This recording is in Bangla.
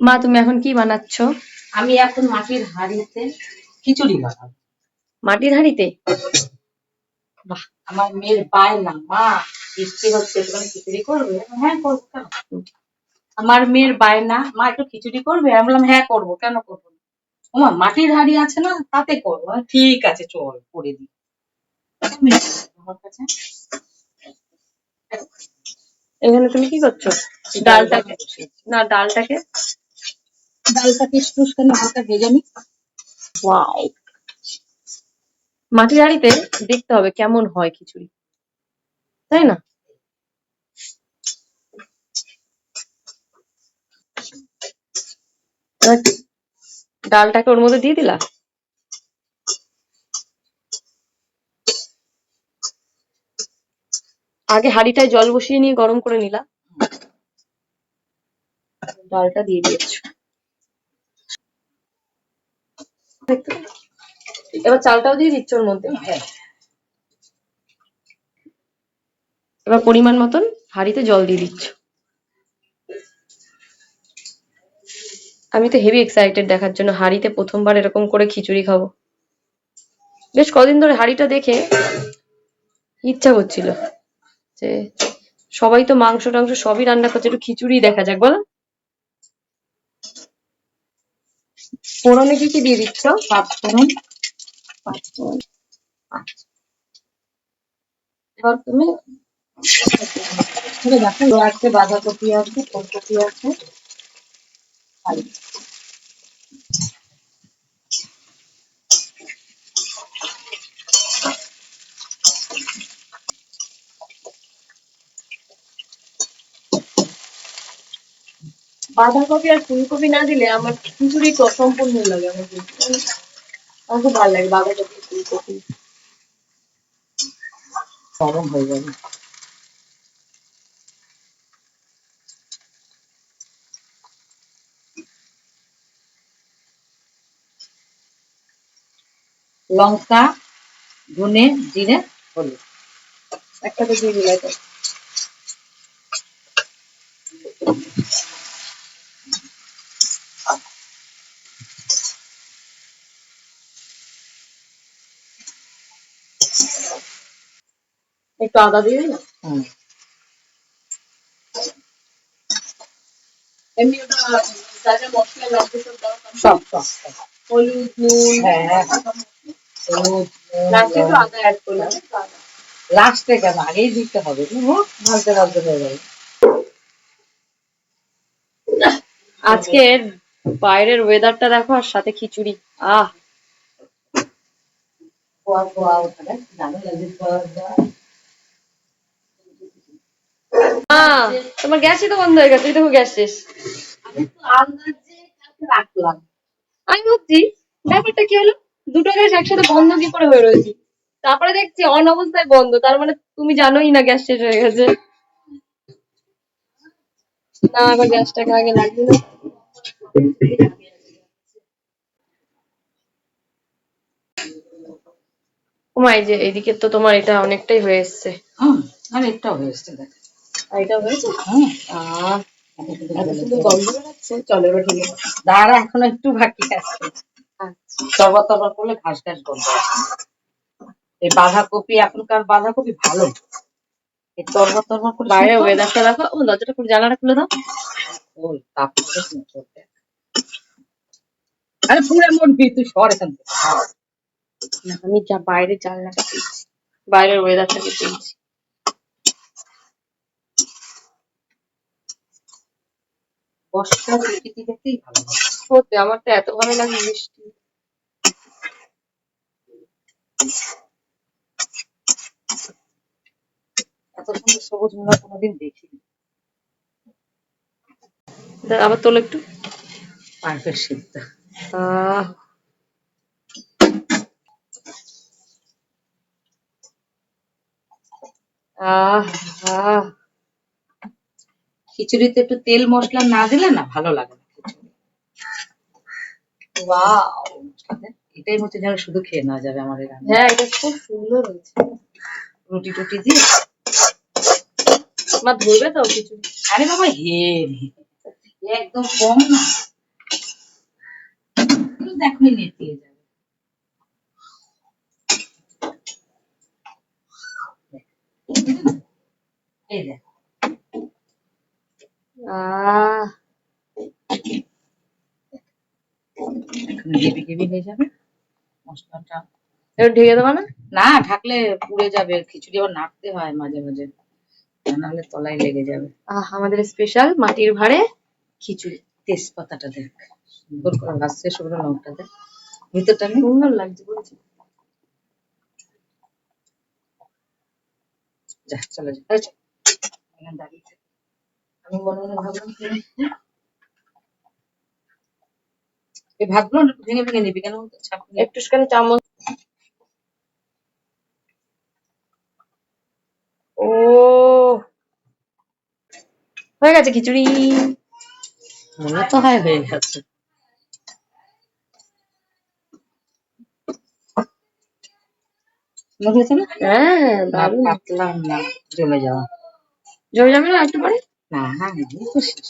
মা তুমি এখন কি বানাচ্ছ? আমি এখন মাটির হাঁড়িতে খিচুড়ি বানাবো। মাটির হাঁড়িতে? বাহ আমার মেয়ের বায়না মা বৃষ্টি হচ্ছে তুমি খিচুড়ি করবে? হ্যাঁ করব কেন? আমার মেয়ের বায়না মা একটু খিচুড়ি করবে? আমি বললাম হ্যাঁ করব। কেন করব ওমা মাটির হাঁড়ি আছে না তাতে করব। ঠিক আছে চল করে দিই। আমার কাছে এখানে তুমি কি করছ? ডালটাকে? না ডালটাকে? হালকা ভেজে নি মাটির হাড়িতে দেখতে হবে কেমন হয় খিচুড়ি। তাই না? ডালটাকে ওর মধ্যে দিয়ে দিলা? আগে হাঁড়িটায় জল বসিয়ে নিয়ে গরম করে নিলা। ডালটা দিয়ে দিয়েছ দেখতে পেলে? এবার চালটাও দিয়ে দিচ্ছ ওর মধ্যে? হ্যাঁ। এবার পরিমাণ মতন হাঁড়িতে জল দিয়ে দিচ্ছ। আমি তো হেভি এক্সাইটেড দেখার জন্য হাঁড়িতে প্রথমবার এরকম করে খিচুড়ি খাব। বেশ কদিন ধরে হাঁড়িটা দেখে ইচ্ছা করছিল যে সবাই তো মাংস টাংস সবই রান্না করছে একটু খিচুড়ি দেখা যাক বলো। ফোড়নে কি কি দিয়ে দিচ্ছ? পাঁচ ফোড়ন পাঁচফোড়ন। আচ্ছা। এবার তুমি ছেড়ে দেখো ও আছে, বাঁধাকপি আছে, ফুলকপি আছে। বাঁধাকপি আর ফুলকপি না দিলে আমার খিচুড়ি অসম্পূর্ণ লাগে আমার। আমার খুব ভালো লাগে বাঁধাকপি ফুলকপি গরম হয়ে যাবে। লঙ্কা ধনে জিরে হলুদ। একটা তো দিয়ে দিলাই একটু আদা দিয়ে দিলাম। হুম। এমনি ওটা যা যা মশলা লাগবে সব সব সব সব। হলুদ নুন হ্যাঁ, হ্যাঁ। হলুদ লাস্টে একটু আদা অ্যাড করলাম লাস্টে কেন? আগেই দিতে হবে। হোক ভালতে ভালতে হয়ে যাবে আজকের বাইরের ওয়েদারটা দেখো আর সাথে খিচুড়ি। আহ খোয়া খোয়া ওখানে দারুণ লাগছে খাওয়া দাওয়া। আহ, তোমার গ্যাসই তো বন্ধ হয়ে গেছে দেখো গ্যাস শেষ আমি ভাবছি ব্যাপারটা কি হলো? দুটো গ্যাস একসাথে বন্ধ কি করে হয়ে রয়েছে? তারপরে দেখছি অন অবস্থায় বন্ধ তার মানে তুমি জানোই না গ্যাস শেষ হয়ে গেছে। না আবার গ্যাসটাকে আগে লাগবে না। ওমা এই যে এইদিকে তো তোমার এটা অনেকটাই হয়ে এসছে। হুম আর একটাও হয়েছে দেখ। আর এটা হয়েছে? হুম আহ এত সুন্দর গন্ধ বেরোচ্ছে চলো এবার ঠিক দাঁড়া এখন একটু বাকি আছে। আচ্ছা। তরবার করলে ঘাস ঘাস গন্ধ এই বাঁধাকপি এখনকার বাঁধাকপি ভালো। এই করে বাইরে ওয়েদারটা দেখো। ও দরজাটা খুলে জানালা খুলে দাও। আরে পুরে মরবি তুই সর এখান থেকে। আমি যা বাইরে জানলাটা খুলছি। বাইরের ওয়েদারটাকে তুলছি বর্ষা প্রকৃতি দেখতেই ভালো সত্যি আমার তো এত ভালো লাগে বৃষ্টি। এত সুন্দর সবুজ মোড়া কোনোদিন দেখিনি। আবার তোলো একটু। পারফেক্ট সিদ্ধ আহ। আহ আহ। খিচুড়িতে একটু তেল মশলা না দিলে না ভালো লাগে না এটাই হচ্ছে যেন শুধু খেয়ে নেওয়া যাবে রান্না। হ্যাঁ এটা খুব সুন্দর হয়েছে। রুটি টুটি দিয়ে। মা ধরবে তো কিছু আরে বাবা হে একদম কম না। দেখো নেতিয়ে যাবে। এই দেখ আহ এখন গেবি গেবি হয়ে যাবে মশলাটা ঢেকে দেবো না না ঢাকলে পুড়ে যাবে খিচুড়ি আবার নাড়তে হয় মাঝে মাঝে। নাহলে তলায় লেগে যাবে। আহ আমাদের স্পেশাল মাটির ভাড়ে খিচুড়ি। তেজপাতাটা দেখ সুন্দর করে ভাজছে শুকনো লঙ্কা দেখ। ভিতরটা সুন্দর লাগছে বলছি। যা চলে যা। দাঁড়িয়ে থাক। আমি মনে মনে ভাবলাম কি এই ভাতগুলো ভেঙে ভেঙে নিবি কেন? বলতো? চাপ নিয়ে একটুখানি চামচ। ও। হয়ে গেছে খিচুড়ি। মনে তো হয় হয়ে গেছে। না? হ্যাঁ দারুণ। না জমে যাওয়া। জমে যাবে না একটু পরে? না হ্যাঁ এই তো শেষ।